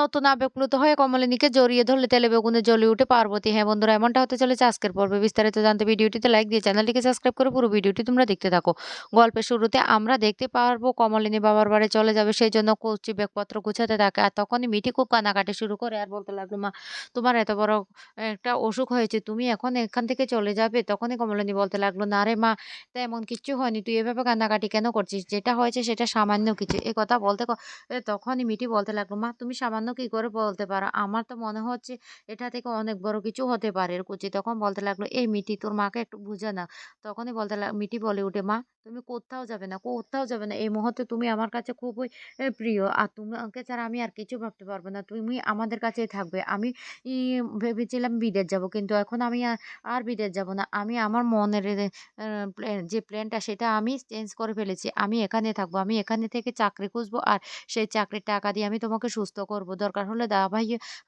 নতুন আবেগপ্লুত হয়ে কমলিনীকে জড়িয়ে ধরলে তেলে বেগুনে জ্বলে উঠে পার্বতী। হ্যাঁ বন্ধুরা, এমনটা হতে চলেছে আজকের পর্বে। বিস্তারিত জানতে ভিডিওটিতে লাইক দিয়ে চ্যানেলটিকে সাবস্ক্রাইব করে পুরো ভিডিওটি তোমরা দেখতে থাকো। গল্পের শুরুতে আমরা দেখতে পারব কমলিনী বাবার বাড়ি চলে যাবে সেই জন্য কচি ব্যাগপত্র গুছাতে থাকে আর তখনই মিঠি খুব কানাকাটি শুরু করে আর বলতে লাগল, মা, তোমার এত বড় একটা অসুখ হয়েছে, তুমি এখন এখান থেকে চলে যাবে? তখনই কমলিনী বলতে লাগল, না রে মা তা এমন কিচ্ছু হয়নি। তুই এভাবে কান্নাকাটি কেন করছিস? যেটা হয়েছে সেটা সামান্য কিছু। এ কথা বলতে তখনই মিঠি বলতে লাগল, মা, তুমি সামান্য কি করে বলতে পারো? আমার তো মনে হচ্ছে এটা থেকে অনেক বড় কিছু হতে পারে। কুচি তখন বলতে লাগল, এই মিটি তোর মাকে একটু বুঝে না। তখনই বলতে লাগ মিটি বলে উঠে মা, তুমি কোথাও যাবে না, কোথাও যাবে না। এই মুহূর্তে তুমি আমার কাছে খুবই প্রিয়। আর তোমাকে ছাড়া আমি আর কিছু ভাবতে পারব না। তুমি আমাদের কাছেই থাকবে। আমি ভেবেছিলাম বিদেশ যাব, কিন্তু এখন আমি আর বিদেশ যাব না। আমি আমার মনের যে প্ল্যানটা সেটা আমি চেঞ্জ করে ফেলেছি। আমি এখানে থাকব। আমি এখানে থেকে চাকরি খুঁজবো আর সেই চাকরির টাকা দিয়ে আমি তোমাকে সুস্থ করব। দরকার হলে দা ভাই,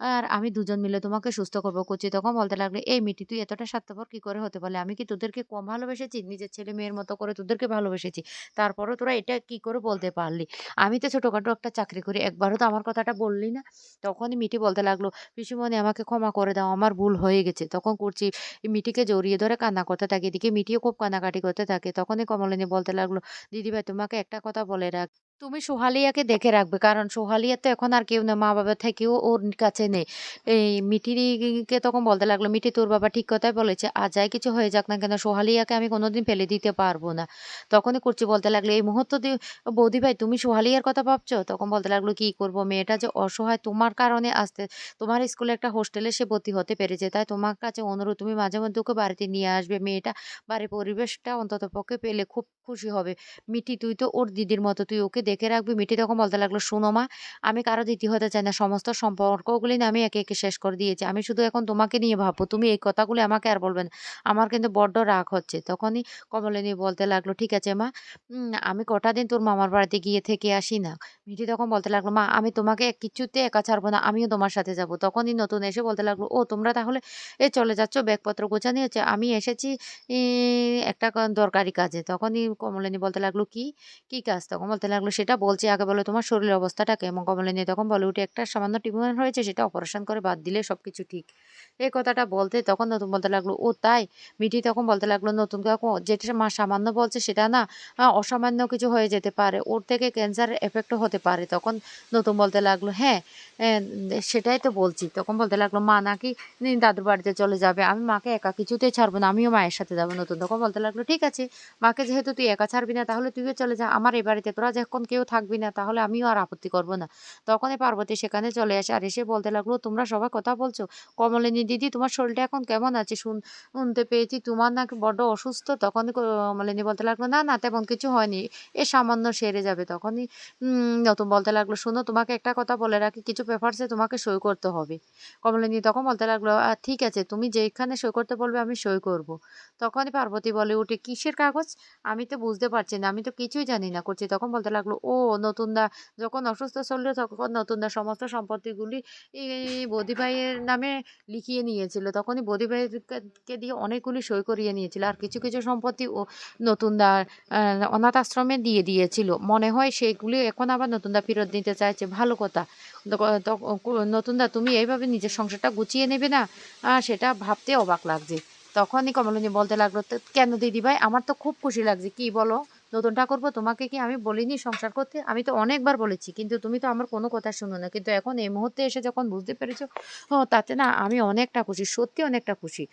আর আমি দুজন মিলে তোমাকে সুস্থ করব কুচি তখন বলতে লাগল, এই মিটি তুই এতটা স্বার্থপর কি করে হতে পারলে? আমি কি তোদেরকে কম ভালোবেসেছি? নিজের ছেলে মেয়ের মতো করে তোদেরকে ভালোবেসেছি? তারপরও তোরা এটা কি করে বলতে পারলি? আমি তো ছোটোখাটো একটা চাকরি করি, একবারও তো আমার কথাটা বললি না। তখনই মিটি বলতে লাগল, পিসিমণি, আমাকে ক্ষমা করে দাও, আমার ভুল হয়ে গেছে। তখন করছি মিটিকে জড়িয়ে ধরে কান্না করতে থাকে। এদিকে মিটিও খুব কান্নাকাটি করতে থাকে। তখনই কমলিনী বলতে লাগল, দিদিভাই, তোমাকে একটা কথা বলে রাখ। তুমি সোহালিয়াকে দেখে রাখবে। কারণ সোহালিয়া তো এখন আর কেউ না মা বাবা থেকেও ওর কাছে নেই। এই মিঠিকে তখন বলতে লাগল, মিঠি, তোর বাবা ঠিক কথাই বলেছে। আর যাই কিছু হয়ে যাক না কেন, সোহালিয়াকে আমি কোনোদিন ফেলে দিতে পারব না। তখনই করছি বলতে লাগল, এই মুহূর্ত বৌদি ভাই, তুমি সোহালিয়ার কথা ভাবছ? তখন বলতে লাগল, কি করব? মেয়েটা যে অসহায়, তোমার কারণে আসতে, তোমার স্কুলে একটা হোস্টেলে সে ভর্তি হতে পেরেছে। তাই তোমার কাছে অনুরোধ, তুমি মাঝে মধ্যে ওকে বাড়িতে নিয়ে আসবে। মেয়েটা বাড়ির পরিবেশটা অন্তত পক্ষে পেলে খুব খুশি হবে। মিঠি, তুই তো ওর দিদির মতো, তুই ওকে দেখে রাখবি। মিঠি তখন বলতে লাগল, শোনো মা, আমি কারও দিদি হতে চাই না। সমস্ত সম্পর্কগুলি আমি একে একে শেষ করে দিয়েছি। আমি শুধু এখন তোমাকে নিয়ে ভাববো। তুমি এই কথাগুলি আমাকে আর বলবে না। আমার কিন্তু বড্ড রাগ হচ্ছে। তখনই কমলিনী বলতে লাগল, ঠিক আছে মা আমি কটা দিন তোর মামার বাড়িতে গিয়ে থেকে আসি না? মিঠি তখন বলতে লাগল, মা, আমি তোমাকে কিছুতে একা ছাড়বো না, আমিও তোমার সাথে যাব। তখনই নতুন এসে বলতে লাগল, ও, তোমরা তাহলে এ চলে যাচ্ছ, ব্যাগপত্র গোছানি হচ্ছে আমি এসেছি একটা দরকারি কাজে। তখনই কমলিনী বলতে লাগল, কি? কি কাজ তখন? বলতে লাগল, সেটা বলছি, আগে বলো তোমার শরীরের অবস্থাটা কেমন? কমলিনী তখন বলে, উঠে একটা সামান্য টিউমার হয়েছে, সেটা অপারেশন করে বাদ দিলে সব কিছু ঠিক। এই কথাটা বলতে তখন নতুন বলতে লাগল, ও তাই? মিঠি তখন বলতে লাগল, নতুন কাকু, যেটা মা সামান্য বলছে, সেটা না অসামান্য কিছু হয়ে যেতে পারে। ওর থেকে ক্যান্সারের এফেক্টও হতে পারে। তখন নতুন বলতে লাগল হ্যাঁ সেটাই তো বলছি। তখন বলতে লাগল, মা নাকি দাদুর বাড়িতে চলে যাবে। আমি মাকে একা কিছুতেই ছাড়বো না, আমিও মায়ের সাথে যাব নতুন। তখন বলতে লাগল, ঠিক আছে, মাকে যেহেতু তুই একা ছাড়বি না তাহলে তুইও চলে যা। আমার এই বাড়িতে তোরা যখন কেউ থাকবি না তাহলে আমিও আর আপত্তি করব না। তখনই পার্বতী সেখানে চলে আসে আর এসে বলতে লাগল তোমরা সবাই কথা বলছো? কমলিনী দিদি তোমার শরীরটা এখন কেমন আছে? শুন শুনতে পেয়েছি তোমার নাকি বড্ড অসুস্থ। তখনই কমলিনী বলতে লাগল না না তেমন কিছু হয়নি এ সামান্য সেরে যাবে। তখনই নতুন বলতে লাগল শোনো তোমাকে একটা কথা বলে রাখি কিছু পেপারসে তোমাকে সই করতে হবে। কমলিনী তখন বলতে লাগল "আহ, ঠিক আছে তুমি যেখানে সই করতে বলবে আমি সই করব। তখনই পার্বতী বলে উঠে কিসের কাগজ? আমি তো বুঝতে পারছি না। আমি তো কিছুই জানি না করছি। তখন বলতে লাগল, ও নতুন দা যখন অসুস্থ ছিল তখন নতুন দা সমস্ত সম্পত্তিগুলি এই বৌদি নামে লিখিয়ে নিয়েছিল। তখনই বদিভাইকে দিয়ে অনেকগুলি সই করিয়ে নিয়েছিল। আর কিছু কিছু সম্পত্তি ও নতুন দা অনাথ আশ্রমে দিয়ে দিয়েছিল। মনে হয় সেগুলি এখন আবার নতুন দা ফেরত দিতে চাইছে। ভালো কথা। তখ- তখ- নতুন দা তুমি এইভাবে নিজের সংসারটা গুছিয়ে নেবে না? সেটা ভাবতে অবাক লাগছে। তখনই কমলিনী বলতে লাগল, "তো, কেন দিদি ভাই? আমার তো খুব খুশি লাগছে। কি বলো? নতুন ঠাকুরপো তোমাকে কি? আমি বলিনি সংসার করতে। আমি তো অনেকবার বলেছি, কিন্তু তুমি তো আমার কোনো কথা শুনো না। কিন্তু এখন এই মুহূর্তে এসে যখন বুঝতে পেরেছ, ও, তাতে না আমি অনেকটা খুশি, সত্যি অনেকটা খুশি।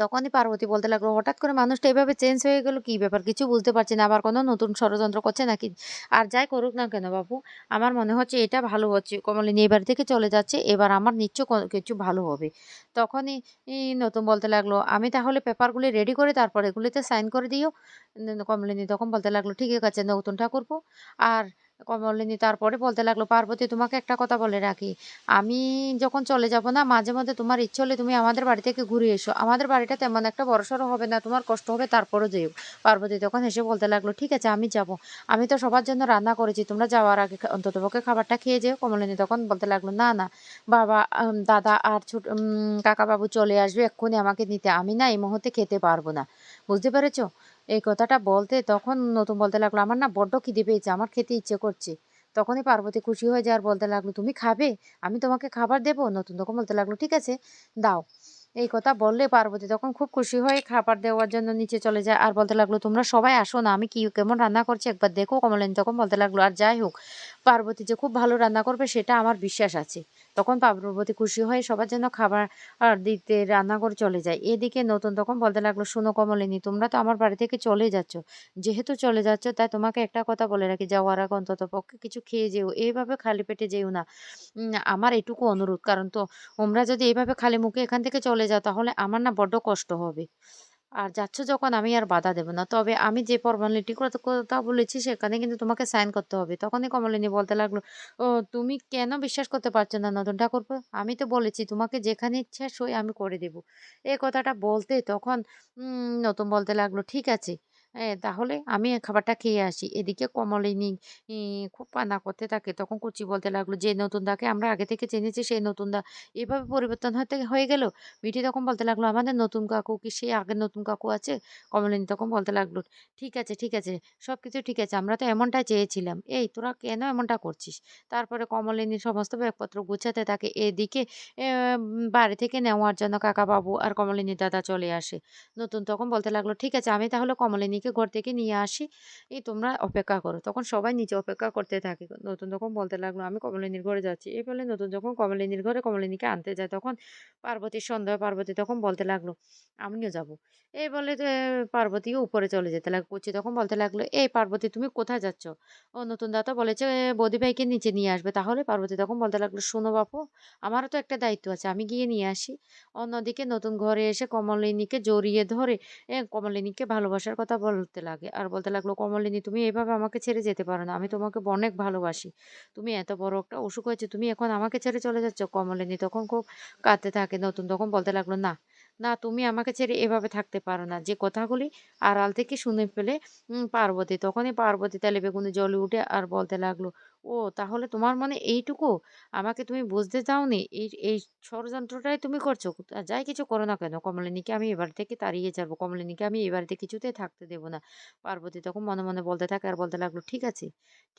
তখনই পার্বতী বলতে লাগল, হঠাৎ করে মানুষটা এভাবে চেঞ্জ হয়ে গেল, কি ব্যাপার? কিছু বুঝতে পারছি না, আবার কোনো নতুন ষড়যন্ত্র করছে নাকি? আর যাই করুক না কেন বাবু আমার মনে হচ্ছে এটা ভালো হচ্ছে। কমলিনী এবার থেকে চলে যাচ্ছে, এবার আমার নিশ্চয় কিছু ভালো হবে। তখনই নতুন বলতে লাগল, আমি তাহলে পেপারগুলি রেডি করে তারপর এগুলিতে সাইন করে দিও। কমলিনী তখন বলতে লাগল ঠিক আছে নতুন ঠাকুরপো আর কমলিনী তারপরে বলতে লাগল, পার্বতী, তোমাকে একটা কথা বলে রাখি। আমি যখন চলে যাব না, মাঝে মধ্যে তোমার ইচ্ছে হলে তুমি আমাদের বাড়ি থেকে ঘুরে এসো। আমাদের বাড়িটা তেমন একটা বড়সড় হবে না, তোমার কষ্ট হবে, তারপরও যেও। পার্বতী তখন হেসে বলতে লাগল, ঠিক আছে, আমি যাব। আমি তো সবার জন্য রান্না করেছি, তোমরা যাওয়ার আগে অন্তত পক্ষে খাবারটা খেয়ে যেও। কমলিনী তখন বলতে লাগল, না না, বাবা দাদা আর ছোট কাকাবাবু চলে আসবে, এক্ষুনি আমাকে নিতে আমি না এই মুহূর্তে খেতে পারব না। বুঝতে পেরেছ? এই কথাটা বলতে তখন নতুন বলতে লাগল, আমার না বড্ড খিদে পেয়েছে, আমার খেতে ইচ্ছে করছে। তখনই পার্বতী খুশি হয়ে যাওয়ার বলতে লাগল, তুমি খাবে? আমি তোমাকে খাবার দেবো? নতুন তখন বলতে লাগল, ঠিক আছে, দাও। এই কথা বললে পার্বতী তখন খুব খুশি হয়ে খাবার দেওয়ার জন্য নিচে চলে যায় আর বলতে লাগল, তোমরা সবাই আসো না, আমি কি কেমন রান্না করছি একবার দেখো কমলেন? তখন বলতে লাগল, আর যাই হোক। পার্বতী যে খুব ভালো রান্না করবে সেটা আমার বিশ্বাস আছে। তখন পার্বতী খুশি হয়ে সবার জন্য খাবার দিতে রান্না করে চলে যায়। এদিকে নতুন তখন বলতে লাগল, শুনো কমলিনী, তোমরা তো আমার বাড়ি থেকে চলে যাচ্ছ। যেহেতু চলে যাচ্ছ, তাই তোমাকে একটা কথা বলে রাখি। যাওয়ার আগে অন্তত পক্ষে কিছু খেয়ে যেও। এইভাবে খালি পেটে যেও না। আমার এটুকু অনুরোধ। কারণ তো তোমরা যদি এইভাবে খালি মুখে এখান থেকে চলে যাও, তাহলে আমার না বড্ড কষ্ট হবে। আর যাচ্ছ যখন, আমি আর বাধা দেব না। তবে আমি যে ফর্মালিটি কথা বলেছি, সেখানে কিন্তু তোমাকে সাইন করতে হবে। তখনই কমলিনী বলতে লাগল, ও, তুমি কেন বিশ্বাস করতে পারছ না নতুন ঠাকুরপো? আমি তো বলেছি, তোমাকে যেখানে ইচ্ছা সই আমি করে দেব। এ কথাটা বলতে তখন নতুন বলতে লাগল, ঠিক আছে। হ্যাঁ তাহলে আমি খাবারটা খেয়ে আসি। এদিকে কমলিনী খুব কান্না করতে থাকে। তখন কুচি বলতে লাগল, যে নতুন দাকে আমরা আগে থেকে চেনেছি, সেই নতুন দা এভাবে পরিবর্তন হতে হয়ে গেল? মিঠি তখন বলতে লাগল, আমাদের নতুন কাকু কি সেই আগের নতুন কাকু আছে? কমলিনী তখন বলতে লাগল, ঠিক আছে ঠিক আছে সব কিছু ঠিক আছে, আমরা তো এমনটাই চেয়েছিলাম। এই, তোরা কেন এমনটা করছিস? তারপরে কমলিনী সমস্ত ব্যাগপত্র গুছাতে থাকে। এদিকে বাড়ি থেকে নেওয়ার জন্য কাকা বাবু আর কমলিনী দাদা চলে আসে। নতুন তখন বলতে লাগল, ঠিক আছে, আমি তাহলে কমলিনীকে ঘর থেকে নিয়ে আসি। এই তোমরা অপেক্ষা করো। তখন সবাই নিচে অপেক্ষা করতে থাকে। নতুন যখন বলতে লাগল, আমি কমলিনীর ঘরে যাচ্ছি। এই বলে নতুন যখন কমলিনীর ঘরে কমলিনীকে আনতে যায়, তখন পার্বতীর সন্দেহ পার্বতী তখন বলতে লাগল, আমিও যাব। এই বলে যে পার্বতীও উপরে চলে যেতে লাগল, কুচি তখন বলতে লাগল, এই পার্বতী, তুমি কোথায় যাচ্ছ? ও নতুন দাতা বলেছে বৌদি ভাইকে নিচে নিয়ে আসবে। তাহলে পার্বতী তখন বলতে লাগল, শোনো বাপু, আমারও তো একটা দায়িত্ব আছে, আমি গিয়ে নিয়ে আসি। অন্যদিকে নতুন ঘরে এসে কমলিনীকে জড়িয়ে ধরে কমলিনীকে ভালোবাসার কথা বলতে লাগে, আর বলতে লাগল, কমলিনী, তুমি এভাবে আমাকে ছেড়ে যেতে পারো না, আমি তোমাকে অনেক ভালোবাসি। তুমি এত বড় একটা অসুখ হয়েছে, তুমি এখন আমাকে ছেড়ে চলে যাচ্ছ? কমলিনী তখন খুব কাঁদতে থাকে নতুন তখন বলতে লাগল, না না, তুমি আমাকে ছেড়ে এভাবে থাকতে পারো না। যে কথাগুলি আড়াল থেকে শুনে ফেলে পার্বতী, তখনই পার্বতী তালে বেগুনে জলে উঠে আর বলতে লাগল ও তাহলে তোমার মানে এইটুকু? আমাকে তুমি বুঝতে চাওনি এই এই ষড়যন্ত্রটাই তুমি করছ? যাই কিছু করো না কেন? কমলিনীকে আমি এবার থেকে তাড়িয়ে যাব কমলিনীকে আমি এ বাড়িতে কিছুতেই থাকতে দেবো না। পার্বতী তখন মনে মনে বলতে থাকে আর বলতে লাগল, ঠিক আছে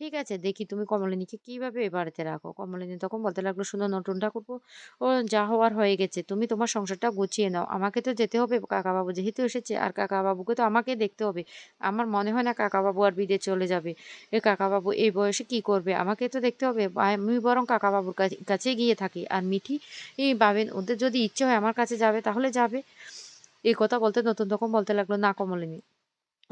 ঠিক আছে, দেখি তুমি কমলিনীকে কীভাবে এ বাড়িতে রাখো? কমলিনী তখন বলতে লাগল, শুনো নতুন ঠাকুরপো ও যা হওয়ার হয়ে গেছে, তুমি তোমার সংসারটা গুছিয়ে নাও। আমাকে তো যেতে হবে। কাকাবাবু যেহেতু এসেছে, আর কাকাবাবুকে তো আমাকে দেখতে হবে। আমার মনে হয় না কাকাবাবু আর বিদে চলে যাবে। এ কাকাবাবু এই বয়সে কি করবে? আমাকে তো দেখতে হবে। আমি বরং কাকাবাবুর কাছে গিয়ে থাকি। আর মিঠি পাবেন ওদের যদি ইচ্ছে হয় আমার কাছে যাবে, তাহলে যাবে। এই কথা বলতে নতুন রকম বলতে লাগল, না কমলিনী।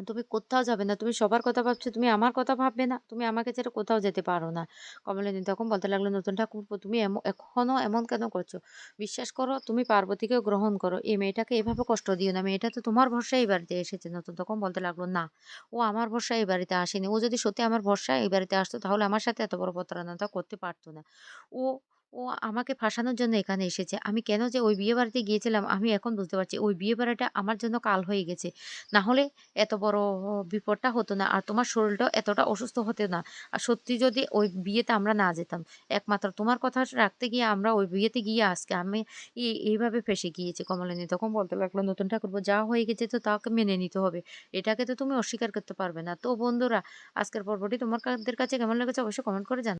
তুমি কোথাও যাবে না, তুমি সবার কথা ভাবছ, তুমি আমার কথা ভাববে না, তুমি আমাকে ছেড়ে কোথাও যেতে পারো না। কমলিনী তখন বলতে লাগল, নতুন ঠাকুর তুমি এমন, এখনও এমন কেন করছ? বিশ্বাস করো, তুমি পার্বতীকে গ্রহণ করো। এই মেয়েটাকে এভাবে কষ্ট দিও না, মেয়েটা তো তোমার ভরসায় এই বাড়িতে এসেছে। নতুন তখন বলতে লাগল, না, ও আমার ভরসায় এই বাড়িতে আসেনি। ও যদি সত্যি আমার ভরসায় এই বাড়িতে আসতো, তাহলে আমার সাথে এত বড় প্রতারণাটা করতে পারতো না। ও ও আমাকে ফাঁসানোর জন্য এখানে এসেছে। আমি কেন যে ওই বিয়ে বাড়িতে গিয়েছিলাম, আমি এখন বুঝতে পারছি। ওই বিয়ে বাড়িটা আমার জন্য কাল হয়ে গেছে। না হলে এত বড় বিপদটা হতো না আর তোমার শরীরটাও এতটা অসুস্থ হতো না। আর সত্যি যদি ওই বিয়েতে আমরা না যেতাম, একমাত্র তোমার কথা রাখতে গিয়ে আমরা ওই বিয়েতে গিয়ে আজকে আমি এই এইভাবে ফেসে গিয়েছি কমলিনী। তখন বলতে লাগল, নতুন ঠাকুরপো যা হয়ে গেছে তো তাকে মেনে নিতে হবে। এটাকে তো তুমি অস্বীকার করতে পারবে না। তো বন্ধুরা, আজকের পর্বটি তোমার কাদের কাছে কেমন লেগেছে অবশ্যই কমেন্ট করে জানাও